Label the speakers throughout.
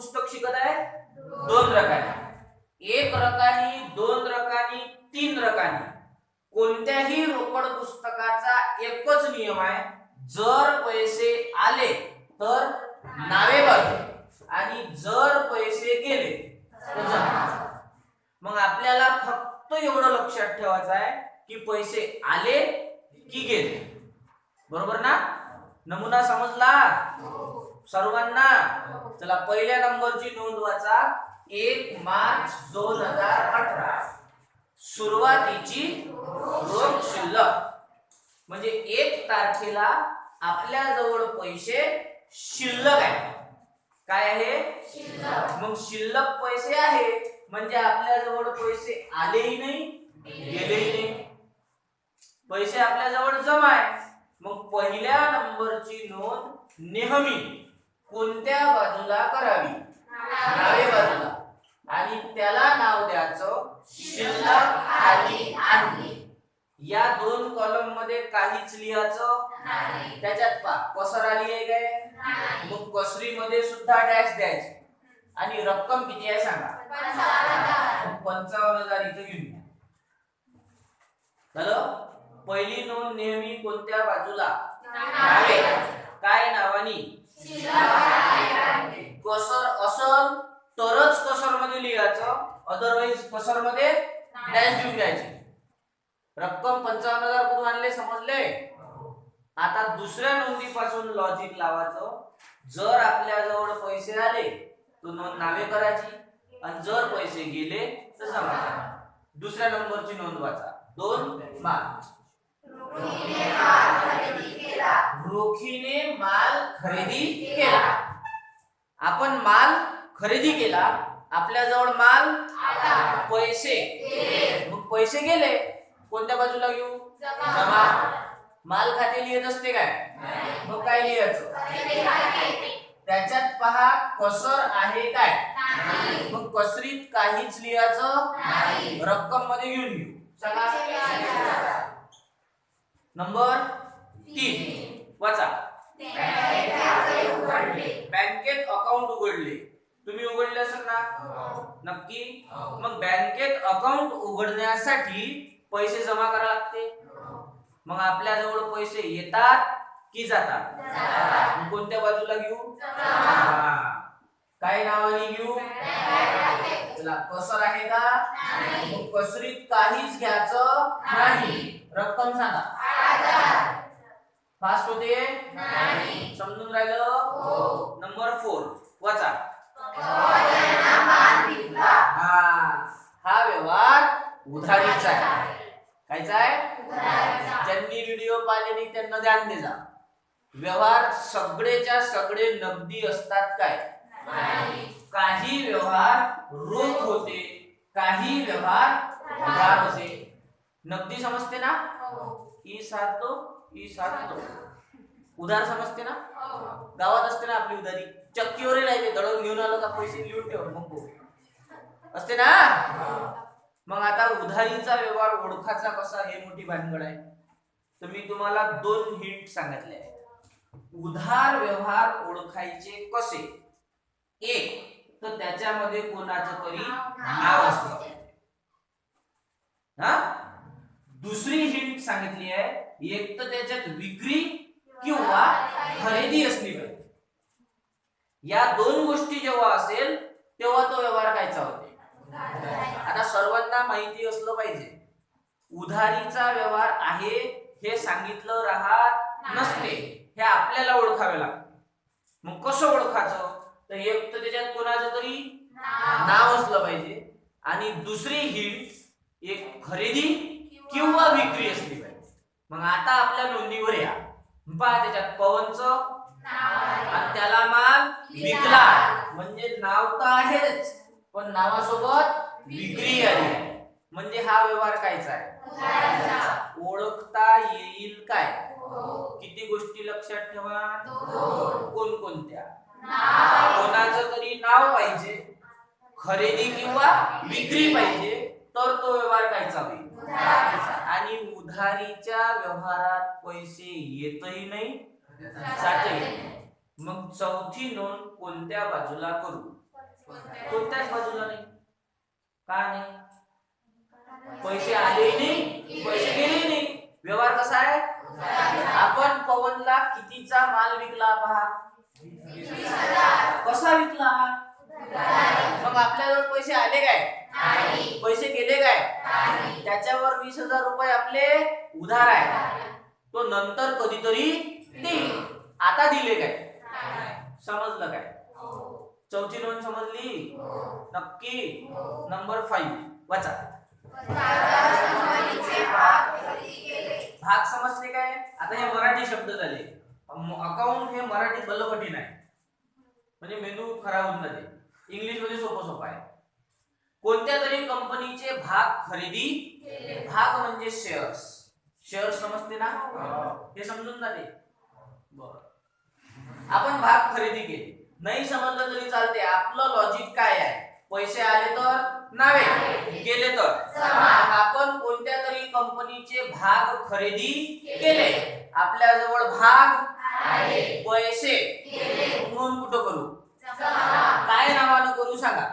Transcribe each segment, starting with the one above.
Speaker 1: पुस्तक शिकत आहे? दोन रकानी. एक रकानी दोन रकानी तीन रकानी. कोणत्याही रोकड पुस्तकाचा एकच नियम आहे जर पैसे आले तर नावे बाजू आणि जर पैसे गेले तर मग आपल्याला फक्त एवढं लक्षात ठेवायचं आहे की पैसे आले की गेले. बरोबर ना? नमुना समजला? सर्वांना चला पहिल्या नंबरची नोंद वाचा. एक मार्च दोन हजार अठरा. सुरुवातीची रोख शिल्लक. म्हणजे एक तारखेला आपल्या जवळ पैसे शिल्लक आहे. काय आहे? मग शिल्लक पैसे आहे म्हणजे आपल्या जवळ पैसे आलेही नाही गेलेही नाही. पैसे आपल्या जवळ जमा आहे. मग पहिल्या नंबरची नोंद नेहमी कोणत्या बाजूला करावी? डावे बाजूला. आणि त्याला नाव द्यायचं शिल्लक खाली आणली. या दोन कॉलममध्ये काहीच लिहायचं त्याच्यात पा कसर आली आहे काय मग कसरी मध्ये सुद्धा डॅश द्यायचे. आणि रक्कम किती आहे सांगा? पंचावन्न हजार. इथं घेऊन झालं? पहिली नोंद नेहमी कोणत्या बाजूला. काय नावानी? कसर असल तरच कसरमध्ये लिहायचं. अदरवाईज कसरमध्ये डॅश देऊन घ्यायची. रक्कम पंचावन्न हजार कुठून आणले समजले? आता दुसऱ्या नोंदीपासून लॉजिक लावायचं. जर आपल्याजवळ पैसे आले तर नोंद नावे करायची. आणि जर पैसे गेले तर समजा दुसऱ्या नंबरची नोंद वाचा. दोन मार्च रोखीने माल खरेदी केला. आपण माल खरेदी केला. आपल्या जवळ माल पैसे मग पैसे गेले. कोणत्या बाजूला घेऊ? जमा. माल खाते लिहित असते काय? मग काय लिहायचं? त्याच्यात पहा कसर आहे काय? मग कसरीत काहीच लिहायचं रक्कममध्ये घेऊन घेऊ. सांगा नंबर तीन. वाचा. बँकेत अकाउंट उघडले. तुम्ही उघडले असेल ना? नक्की? मग बँकेत अकाउंट उघडण्यासाठी पैसे जमा करावे लागते. मग आपल्या जवळ पैसे येतात की जातात? कोणत्या बाजूला घेऊ. काय नावाने घेऊ? चला कसर आहे का? कसरीत काहीच घ्यायचं नाही. रक्कम सांगा. फास्ट होते? समजून राहिलं? नंबर फोर वाचा. हा. हा. व्यवहार उधारीचा आहे. कायचा आहे? ज्यांनी व्हिडिओ पाहिले नाही त्यांना ध्यान दे जा. व्यवहार सगळेच्या सगळे नगदी असतात काय? काही व्यवहार रोख होते काही व्यवहार उधार होते. नगदी समजते ना? ई सात ही सात उधार समजते ना? गावात असते ना आपली उधारी. चक्कीवर राहते दळून घेऊन आलो का पैसे लिहून ठेव मग असते ना? मग आता उधारीचा व्यवहार ओळखाचा कसा हे मोठी भानगड आहे. तर मी तुम्हाला दोन हिंट सांगितले आहे उधार व्यवहार ओळखायचे कसे? एक तर त्याच्यामध्ये कोणाचं तरी नाव असत. हा? दुसरी हिंट सांगितली आहे एक तर त्याच्यात विक्री किंवा खरेदी असली पाहिजे. या दोन गोष्टी जेव्हा असेल तेव्हा तो व्यवहार कायचा होते. आता सर्वांना माहिती असलं पाहिजे. उधारीचा व्यवहार आहे हे सांगितलं राहत नसते. हे आपल्याला ओळखावे लागते. मग कसं ओळखायचं? तर एक तर त्याच्यात कोणाचं तरी नाव असलं पाहिजे. आणि दुसरी हिंट एक खरेदी किंवा विक्री असली पाहिजे? मग आता आपल्या नोंदीवर या. पहा त्याच्यात पवनचं आणि त्याला माल विकला म्हणजे नाव तर आहेच पण नावासोबत विक्री आली आहे. म्हणजे हा व्यवहार कायचा आहे? ओळखता येईल काय? किती गोष्टी लक्षात ठेवा. कोणकोणत्या? कोणाचं तरी नाव पाहिजे. खरेदी किंवा विक्री पाहिजे. तर तो व्यवहार कायचा होईल? आणि उधारीच्या व्यवहारात पैसे येतही नाही जातही नाही. मग चौथी नोंद कोणत्या बाजूला करू? कोणत्याच बाजूला नाही. का नाही? पैसे आले नाही पैसे गेले नाही. व्यवहार कसा आहे? आपण पवनला कितीचा माल विकला पहा? कसा विकला? मग आपल्याजवळ पैसे आले काय? पैसे गेले काय? त्याच्यावर वीस हजार रुपये आपले उधार आहे. तो नंतर कधीतरी देईल. आता दिले काय? समजलं काय? चौथी नोंद समजली? नक्की? नंबर फाईव्ह वाचा. भाग समजले काय? आता हे मराठी शब्द झाले. अकाउंट हे मराठी बल्ल कठीण आहे म्हणजे मेंदू खराब होऊन जाते. इंग्लिशमध्ये सोपं सोपं आहे. कोणत्या तरी कंपनीचे भाग खरेदी भाग म्हणजे शेअर्स. शेअर समजते ना? हे. समजून जाते बर. आपण भाग खरेदी केले. नाही समजलं तरी चालते आपलं लॉजिक काय आहे? पैसे आले तर? नावे. गेले तर? आपण कोणत्या तरी कंपनीचे भाग खरेदी केले? आपल्या जवळ भाग पैसे. नोंद कुठं करू? काय नावानं करू सांगा?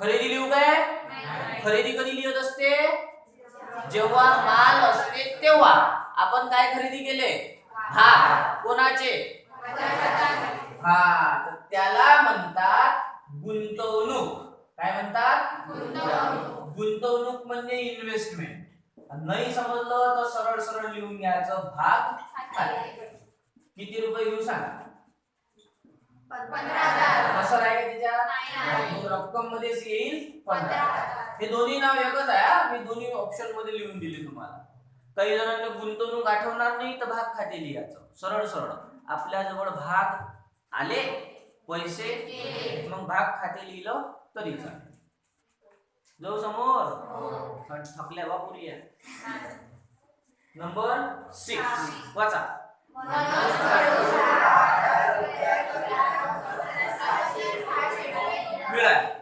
Speaker 1: खरेदी लिहू काय? खरेदी कधी लिहित असते? जेव्हा माल असते तेव्हा. आपण काय खरेदी केले? हा कोणाचे? हा तर त्याला म्हणतात गुंतवणूक. काय म्हणतात? गुंतवणूक म्हणजे इन्व्हेस्टमेंट नाही समजलं तर सरळ सरळ लिहून घ्यायचं. भाग किती रुपये घेऊ सांगा? कसं आहे का तिच्या? रक्कम मध्येच येईल पंधरा हे दोन्ही नाव एकच आहे हा. मी दोन्ही ऑप्शनमध्ये लिहून दिले तुम्हाला. काही जणांना गुंतवणूक आठवणार नाही तर भाग खाते लिहायचं सरळ सरळ. आपल्या जवळ भाग आले पैसे मग भाग खाते लिहिलं तरी चालेल. जाऊ समोर. थक- थकल्या बापुरी नंबर सिक्स. वाचा. मिळाले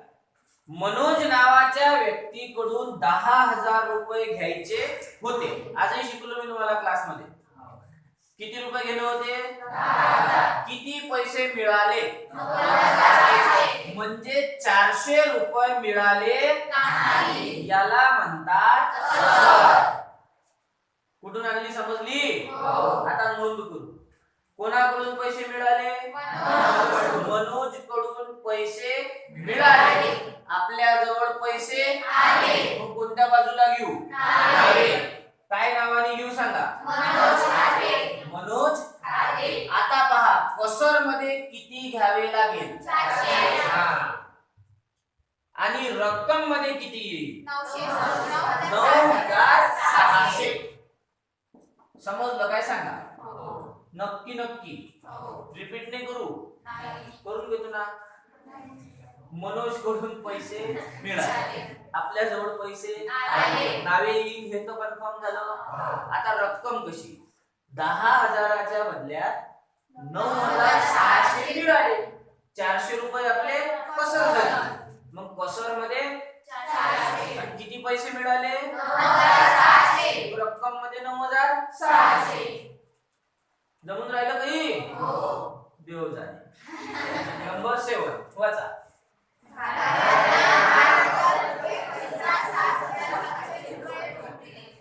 Speaker 1: मनोज नावाच्या व्यक्तीकडून दहा हजार रुपये घ्यायचे होते. आजही शिकलो मी तुम्हाला क्लासमध्ये. किती रुपये घेणे होते? किती पैसे मिळाले? म्हणजे चारशे रुपये मिळाले. याला म्हणतात कुठून आणली समजली? आता नोंद करू. कोणाकडून पैसे मिळाले? मनोजकडून पैसे मिळाले. आपल्या जवळ पैसे मग कोणत्या बाजूला घेऊ काय नावाने घेऊ सांगा मनोज आता पहा कसरमध्ये किती घ्यावे लागेल हा. आणि रक्कममध्ये किती येईल नऊ हजार सहाशे समजलं काय सांगा नक्की नक्की रिपीट नाही करू करून घेतो ना मनोजकडून पैसे मिळाले. आपल्या जवळ पैसे नावे येईल हे तर कन्फर्म झालं. आता रक्कम कशी? दहा हजाराच्या बदल्यात नऊ हजार सहाशे मिळाले. चारशे रुपये आपले कसर झाले. मग कसरमध्ये किती पैसे मिळाले? रक्कममध्ये नऊ हजार जमून राहिलं काही? देव जाणे. नंबर सेवन वाचा.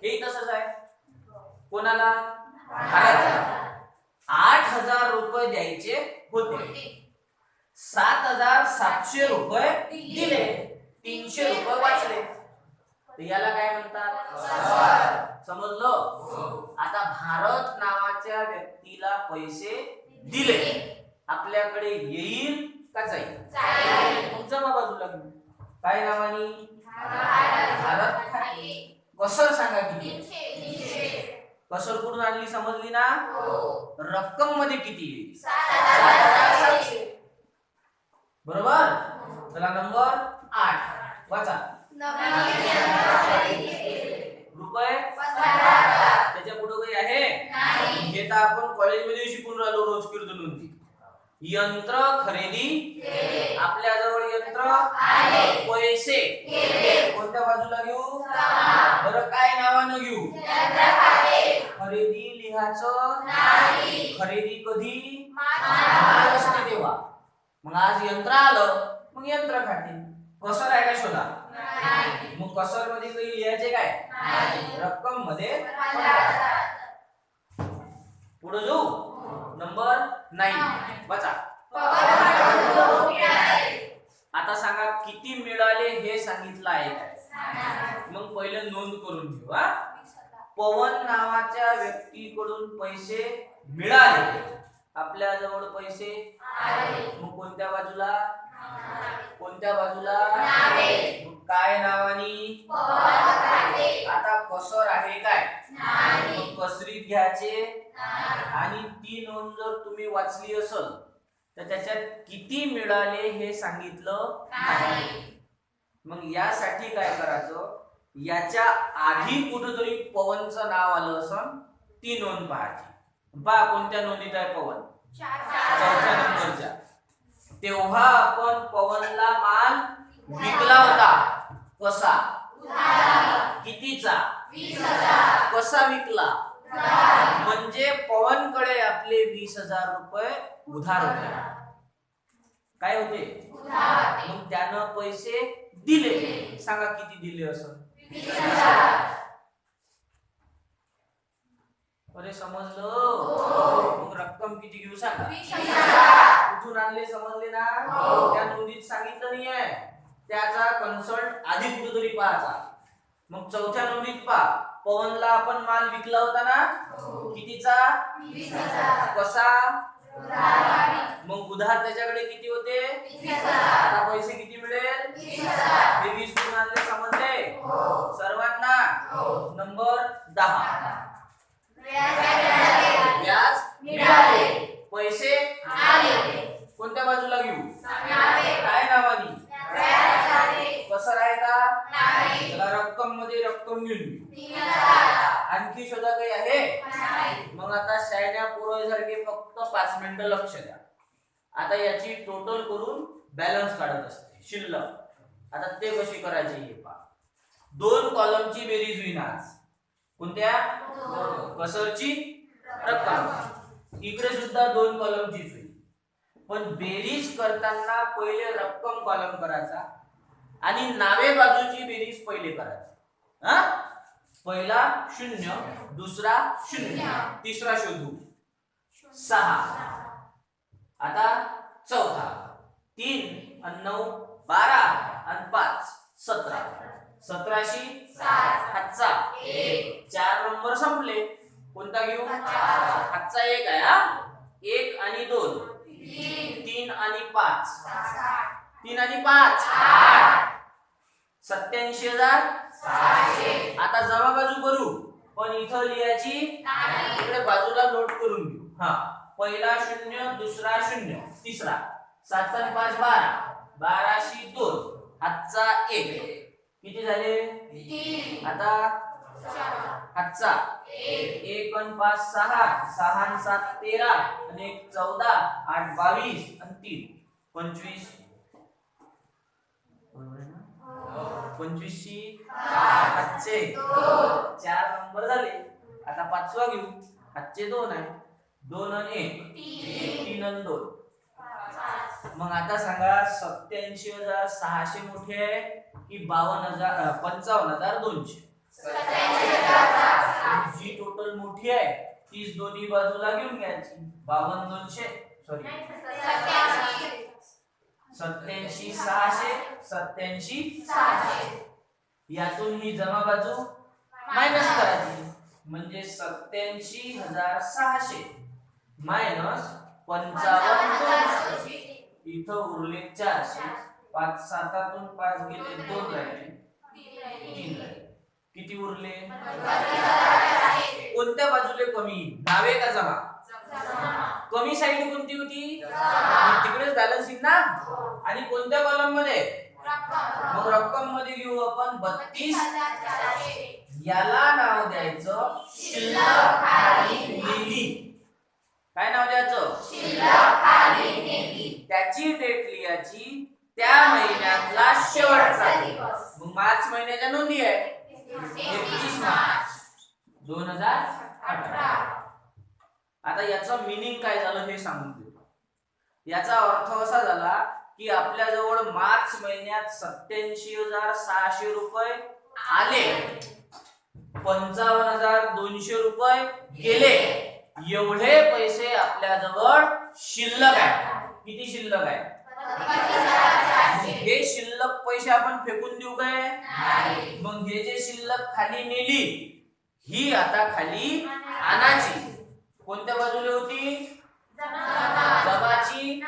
Speaker 1: हे तसंच आहे. कोणाला? आठ हजार रुपये द्यायचे होते. सात हजार सातशे रुपये दिले. तीनशे रुपये वाचले. याला काय म्हणतात? समजलं? आता भारत नावाच्या व्यक्तीला पैसे दिले. आपल्याकडे येईल. का जाईल मग जमा बाजूला घेऊ काय नावानी भारत कसर सांगा किती? कसर कुठून आणली समजली ना? रक्कममध्ये किती बरोबर? चला नंबर आठ. वाचा. रुपये? त्याच्या पुढे काही आहे? हे तर आपण कॉलेजमध्ये शिकून राहिलो रोज कीर्तन यंत्र खरेदी आपल्या जवळ यंत्र पैसे कोणत्या बाजूला घेऊ? बरं काय नावानं घेऊ? खरेदी लिहायचं? खरेदी कधी? असते तेव्हा. मग आज यंत्र आलं मग यंत्र खातील कसर आहे का शोधा? मग कसरमध्ये काही लिहायचे काय? रक्कममध्ये पुढे जाऊ. नंबर? नाईन वाचा आता सांगा किती मिळाले हे सांगितलं आहे? काय मग पहिलं नोंद करून घेऊ हा. पवन नावाच्या व्यक्तीकडून पैसे मिळाले. आपल्या जवळ पैसे? मग कोणत्या बाजूला? कोणत्या बाजूला? काय नावानी? आता कसर आहे काय? कसरीत घ्यायचे? आणि ती नोंद जर तुम्ही वाचली असल तर त्याच्यात किती मिळाले हे सांगितलं नाही. मग यासाठी काय करायचं? याच्या आधी कुठेतरी पवनचं नाव आलं असं ती नोंद पाहायची. पहा कोणत्या नोंदीत आहे पवन? चौथ्या नंबरच्या. तेव्हा आपण पवनला माल विकला होता. कसा? कितीचा? कसा विकला? म्हणजे पवनकडे आपले वीस हजार रुपये उधार होते. काय होते? मग त्यानं पैसे दिले. सांगा किती दिले असं? अरे समजलं. मग रक्कम किती घेऊ सांगा. कुठून आणले समजले ना? त्या नोंदीत सांगितलं नाहीये. त्याचा कन्सल्ट आधी कुठेतरी पाहायचा. मग चौथ्या नोंदीत पहा. पवनला आपण माल विकला होता ना? कितीचा? कसा? मग उधार त्याच्याकडे किती होते? आता पैसे किती मिळेल? हे वीस गुण आणले समजले? सर्वांना? नंबर दहा. व्याज पैसे कोणत्या बाजूला घेऊ? रक्कममध्ये रक्कम घेऊ आणखी शोधा काही आहे? मग आता शाळेच्या पोरासारखे फक्त पाच मिनिटं लक्ष द्या. आता याची टोटल करून बॅलन्स काढत असते. शिल्लक. आता ते कशी करायची हे पहा. दोन कॉलमची बेरीज होईन आज कोणत्या? कसरची रक्कम. इकडे सुद्धा दोन कॉलमचीच होईल. पण बेरीज करताना पहिले रक्कम कॉलम करायचा. आणि नावे बाजूची बेरीज पहिले करायची. हा? पहिला शून्य दुसरा शून्य तिसरा शोधू. सहा. आता चौथा. तीन आणि नऊ बारा आणि पाच सतरा. सतराशी हातचा चार नंबर संपले. कोणता घेऊ? हातचा एक आहे हा? एक आणि दोन. तीन आणि पाच. तीन आणि पाच. सत्याऐंशी हजार आता जमा बाजू करू पण इथं लिहायची इकडे बाजूला नोट करून घेऊ. हा. पहिला शून्य दुसरा शून्य तिसरा. सात आणि पाच बारा. बाराशी दोन. हातचा एक. किती झाले? आता? हातचा. एक पाच सहा. सहा आणि सात तेरा. आणि एक चौदा. आठ बावीस. आणि तीन. पंचवीस बरोबर आहे ना? पंचवीसशी हातचे चार नंबर झाले. आता पाचवा घेऊ. हातचे दोन आहे. दोन आणि एक. तीन आणि दोन. मग आता सांगा सत्याऐंशी हजार सहाशे मोठे आहे की बावन्न हजार पंचावन्न हजार दोनशे? जी टोटल मोठी आहे तीच दोन्ही बाजूला घेऊन घ्यायची. बावन्न दोनशे. सॉरी सत्याऐंशी सहाशे सत्याऐंशी यातून ही जमा बाजू मायनस करायची. म्हणजे सत्याऐंशी हजार सहाशे. मायनस पंचावन्न इथं उरले चारशे. पाच सातातून पाच गेले दोन राहिले. तीन राहिले. किती उरले? कोणत्या बाजूले कमी? नावे का जमा? कमी साईड कोणती होती? तिकडेच बॅलन्स येईल ना? आणि कोणत्या कॉलममध्ये? मग रक्कममध्ये घेऊ आपण बत्तीस. याला नाव द्यायचं काय नाव द्यायचं? त्याची डेट लिहायची त्या महिन्यातला शेवटचा दिवस. मग मार्च महिन्याच्या नोंदी आहे. एकतीस मार्च. दोन हजार अठरा. आता याचं मिनिंग काय झालं हे सांगून देतो याचा अर्थ असा झाला की आपल्याजवळ मार्च महिन्यात सत्याऐंशी हजार सहाशे रुपये आले. पंचावन्न हजार दोनशे रुपये गेले. एवढे पैसे आपल्याजवळ शिल्लक आहे. किती शिल्लक आहे? हे शिल्लक पैसे आपण फेकून देऊ काय? मग हे जे शिल्लक खाली नेली ही आता खाली आणायची. कोणत्या बाजूला होती? जगाची.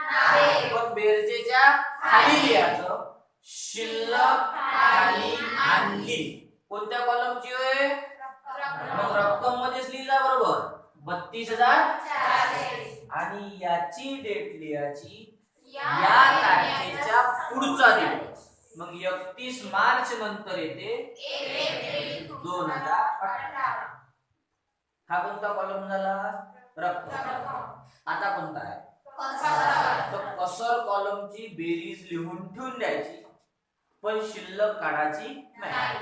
Speaker 1: पण बेरजेच्या खाली लिहायचं. शिल्लक खाली आणली. कोणत्या कॉलमची होय? मग रक्कम. मध्येच लिहिला बरोबर. बत्तीस हजार आणि याची डेट लिहायची या तारखेच्या पुढचा दिवस मग एकतीस मार्च नंतर येते. दोन हजार अठरा. हा कोणता कॉलम झाला? रक्कम. आता कोणता आहे? तर कसर कॉलमची बेरीज लिहून ठेवून द्यायची. पण शिल्लक काढायची नाही.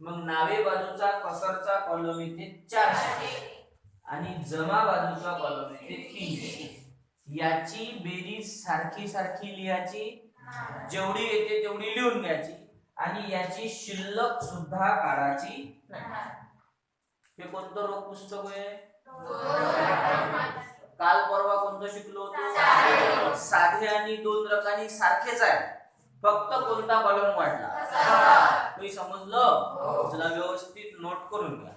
Speaker 1: मग नावे बाजूचा कसरचा कॉलम येते चारशे. आणि जमा बाजूचा कॉलम येते तीनशे. याची बेरीज सारखी सारखी लिहायची. जेवढी येते तेवढी लिहून घ्यायची. आणि याची शिल्लक सुद्धा काढायची नाही. हे कोणतं रोग पुस्तक आहे? काल परवा कोणतं शिकलो होतो? साधे. आणि दोन रकानी सारखेच आहे. फक्त कोणता कॉलम वाढला? काही समजलं? चला व्यवस्थित नोट करून घ्या.